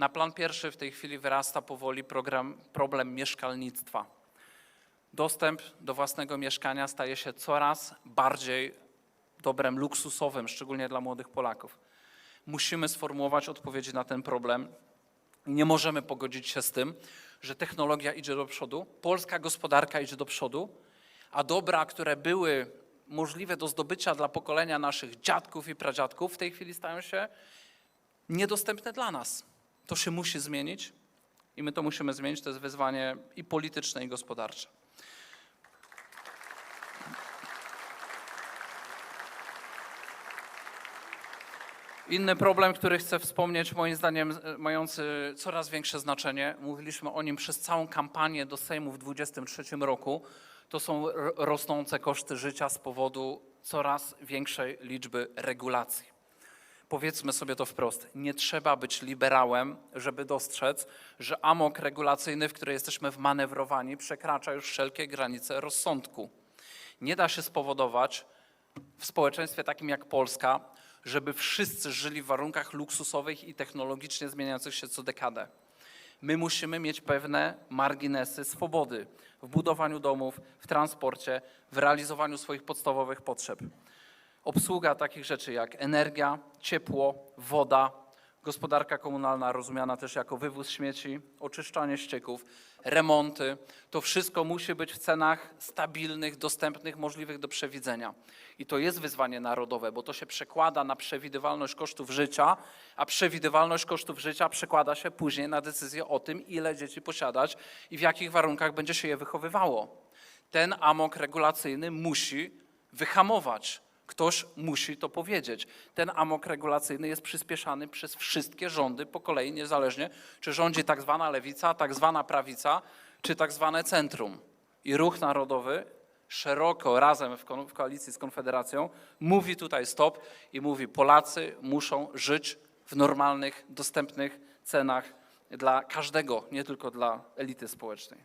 Na plan pierwszy w tej chwili wyrasta powoli program, problem mieszkalnictwa. Dostęp do własnego mieszkania staje się coraz bardziej dobrem luksusowym, szczególnie dla młodych Polaków. Musimy sformułować odpowiedzi na ten problem. Nie możemy pogodzić się z tym, że technologia idzie do przodu, polska gospodarka idzie do przodu, a dobra, które były możliwe do zdobycia dla pokolenia naszych dziadków i pradziadków, w tej chwili stają się niedostępne dla nas. To się musi zmienić i my to musimy zmienić. To jest wyzwanie i polityczne, i gospodarcze. Inny problem, który chcę wspomnieć, moim zdaniem e, mający coraz większe znaczenie, mówiliśmy o nim przez całą kampanię do Sejmu w 2023 roku, to są rosnące koszty życia z powodu coraz większej liczby regulacji. Powiedzmy sobie to wprost, nie trzeba być liberałem, żeby dostrzec, że amok regulacyjny, w który jesteśmy wmanewrowani, przekracza już wszelkie granice rozsądku. Nie da się spowodować w społeczeństwie takim jak Polska, żeby wszyscy żyli w warunkach luksusowych i technologicznie zmieniających się co dekadę. My musimy mieć pewne marginesy swobody w budowaniu domów, w transporcie, w realizowaniu swoich podstawowych potrzeb. Obsługa takich rzeczy jak energia, ciepło, woda, gospodarka komunalna rozumiana też jako wywóz śmieci, oczyszczanie ścieków, remonty. To wszystko musi być w cenach stabilnych, dostępnych, możliwych do przewidzenia. I to jest wyzwanie narodowe, bo to się przekłada na przewidywalność kosztów życia, a przewidywalność kosztów życia przekłada się później na decyzję o tym, ile dzieci posiadać i w jakich warunkach będzie się je wychowywało. Ten amok regulacyjny musi wyhamować. Ktoś musi to powiedzieć. Ten amok regulacyjny jest przyspieszany przez wszystkie rządy po kolei, niezależnie czy rządzi tak zwana lewica, tak zwana prawica, czy tak zwane centrum. I ruch narodowy szeroko razem w, koalicji z Konfederacją mówi tutaj stop i mówi Polacy muszą żyć w normalnych, dostępnych cenach dla każdego, nie tylko dla elity społecznej.